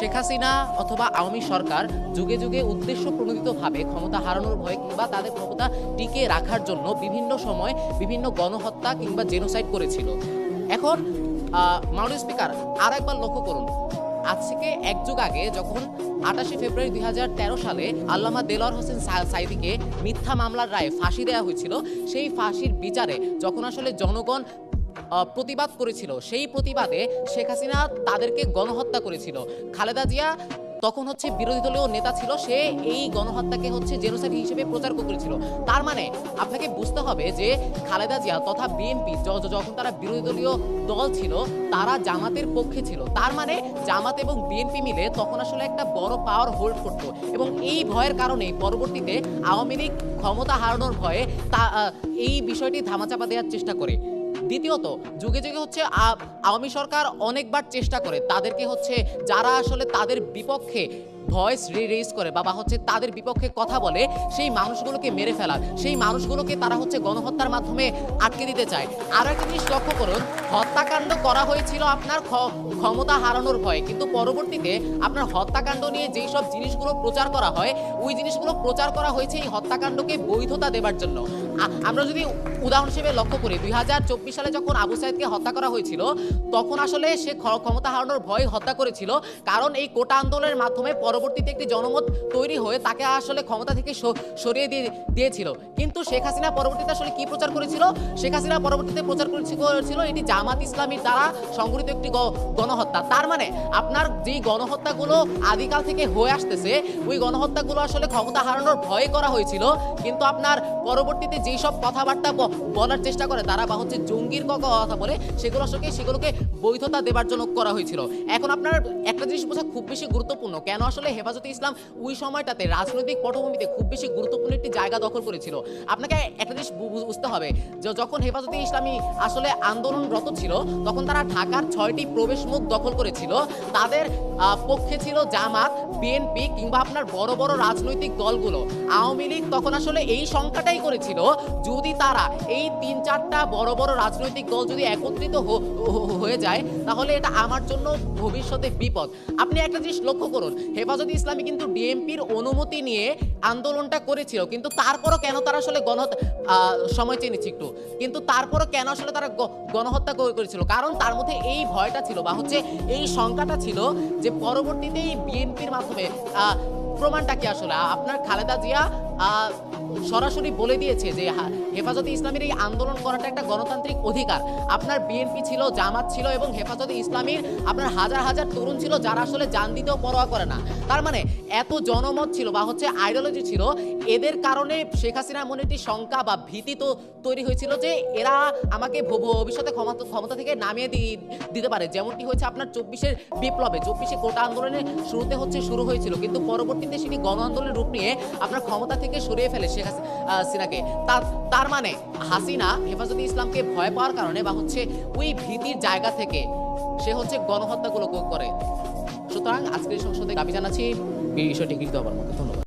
শেখ হাসিনা অথবা আওয়ামী সরকার যুগে যুগে উদ্দেশ্য প্রণোদিতভাবে ক্ষমতা হারানোর ভয় কিংবা তাদের ক্ষমতা টিকে রাখার জন্য বিভিন্ন সময় বিভিন্ন গণহত্যা কিংবা জেনোসাইড করেছিল। এখন মাউন্ট স্পিকার আর একবার লক্ষ্য করুন। আজ থেকে এক যুগ আগে যখন আটাশে ফেব্রুয়ারি দুই হাজার তেরো সালে আল্লামা দেলোয়ার হোসেন সাইদিকে মিথ্যা মামলার রায়ে ফাঁসি দেওয়া হয়েছিল, সেই ফাঁসির বিচারে যখন আসলে জনগণ প্রতিবাদ করেছিল। সেই প্রতিবাদে শেখ হাসিনা তাদেরকে গণহত্যা করেছিল। খালেদা জিয়া তখন হচ্ছে বিরোধী দলীয় নেতা ছিল, সে এই গণহত্যাকে হচ্ছে জেনোসাইড হিসেবে প্রচার করেছিল। তার মানে আপনাকে বুঝতে হবে যে খালেদা জিয়া তথা বিএনপি যখন তারা বিরোধী দলীয় দল ছিল, তারা জামাতের পক্ষে ছিল। তার মানে জামাত এবং বিএনপি মিলে তখন আসলে একটা বড় পাওয়ার হোল্ড করতো এবং এই ভয়ের কারণে পরবর্তীতে আওয়ামী লীগ ক্ষমতা হারানোর ভয়ে তা এই বিষয়টি ধামাচাপা দেওয়ার চেষ্টা করে। দ্বিতীয়ত, যুগে যুগে হচ্ছে আওয়ামী সরকার অনেকবার চেষ্টা করে, তাদেরকে হচ্ছে যারা আসলে তাদের বিপক্ষে ভয়েস রেজ করে বা হচ্ছে তাদের বিপক্ষে কথা বলে, সেই মানুষগুলোকে মেরে ফেলার। সেই মানুষগুলোকে তারা হচ্ছে গণহত্যার মাধ্যমে আটকে দিতে চায়। আরও একটা জিনিস লক্ষ্য করুন, হত্যাকাণ্ড করা হয়েছিল আপনার ক্ষ- ক্ষমতা হারানোর ভয়ে। কিন্তু পরবর্তীতে আপনার হত্যাকাণ্ড নিয়ে যেই সব জিনিসগুলো প্রচার করা হয়, ওই জিনিসগুলো প্রচার করা হয়েছে এই হত্যাকাণ্ডকে বৈধতা দেবার জন্য। আমরা যদি উদাহরণ হিসেবে লক্ষ্য করি, দুই হাজার চব্বিশ সালে যখন আবু সাইদকে হত্যা করা হয়েছিল, তখন আসলে সে ক্ষমতা হারানোর ভয় হত্যা করেছিল, কারণ এই কোটা আন্দোলনের মাধ্যমে পরবর্তীতে একটি জনমত তৈরি হয়ে তাকে আসলে ক্ষমতা থেকে সরিয়ে দিয়ে দিয়েছিল। কিন্তু শেখ হাসিনা পরবর্তীতে আসলে কি প্রচার করেছিল? শেখ হাসিনা পরবর্তীতে প্রচার করেছিল এটি জামাত ইসলামীর দ্বারা সংগঠিত একটি গণহত্যা। তার মানে আপনার যেই গণহত্যাগুলো আদিকাল থেকে হয়ে আসতেছে, ওই গণহত্যাগুলো আসলে ক্ষমতা হারানোর ভয়ে করা হয়েছিল। কিন্তু আপনার পরবর্তীতে যেই সব কথাবার্তা বলার চেষ্টা করে, তারা বা হচ্ছে জঙ্গির কথা বলে, সেগুলো আসলে সেগুলোকে বৈধতা দেবার জন্য করা হয়েছিল। এখন আপনার একটা জিনিস বোঝা খুব বেশি গুরুত্বপূর্ণ। কেন আসলে হেফাজতে ইসলাম ওই সময়টাতে রাজনৈতিক পটভূমিতে খুব বেশি গুরুত্বপূর্ণ একটি জায়গা দখল করেছিল। আপনাকে একটা জিনিস বুঝতে হবে যে যখন হেফাজতে ইসলামী আসলে আন্দোলনরত ছিল, তখন তারা ঢাকার ছয়টি প্রবেশ মুখ দখল করেছিল। তাদের পক্ষে ছিল জামাত বিএনপি কিংবা আপনার বড় বড় রাজনৈতিক দলগুলো। আওয়ামী লীগ তখন আসলে এই সংখ্যাটাই করেছিল যদি তারা এই তিন চারটা বড় বড় রাজনৈতিক দল যদি একত্রিত হয়ে যায়, তাহলে এটা আমার জন্য ভবিষ্যতে বিপদ। আপনি একটা জিনিস লক্ষ্য করুন, হেফাজতে ইসলামী কিন্তু ডিএমপির অনুমতি নিয়ে আন্দোলনটা করেছিল। কিন্তু তারপরও কেন তারা আসলে গণহত্যা সময় চেনেছি একটু। কিন্তু তারপরও কেন আসলে তারা গণহত্যা করেছিল? কারণ তার মধ্যে এই ভয়টা ছিল বা হচ্ছে এই শঙ্কাটা ছিল যে পরবর্তীতে এই বিএনপির মাধ্যমে প্রমাণটা কি আসলে? আপনার খালেদা জিয়া সরাসরি বলে দিয়েছে যে হেফাজতে ইসলামের এই আন্দোলন করাটা একটা গণতান্ত্রিক অধিকার। আপনার বিএনপি ছিল, জামাত ছিল এবং হেফাজতে ইসলামীর আপনার হাজার হাজার তরুণ ছিল যারা আসলে জান দিতেও পরোয়া করে না। তার মানে এত জনমত ছিল বা হচ্ছে আইডিওলজি ছিল, এদের কারণে শেখ হাসিনার মনে একটি শঙ্কা বা ভীতি তো তৈরি হয়েছিল যে, এরা আমাকে ভবিষ্যতে ক্ষমতা ক্ষমতা থেকে নামিয়ে দিতে পারে। যেমনটি হয়েছে আপনার চব্বিশের বিপ্লবে। চব্বিশে কোটা আন্দোলনের শুরুতে হচ্ছে, শুরু হয়েছিল। কিন্তু পরবর্তীতে সেটি গণ আন্দোলনের রূপ নিয়ে আপনার ক্ষমতা থেকে সরিয়ে ফেলে শেখ হাসিনাকে তার তার মানে হাসিনা হেফাজতে ইসলামকে ভয় পাওয়ার কারণে বা হচ্ছে ওই ভীতির জায়গা থেকে সে হচ্ছে গণহত্যাগুলো করে। সুতরাং আজকের সংসদে আমি জানাচ্ছি বিষয়টি গৃহীত হবার মতো ধন্যবাদ।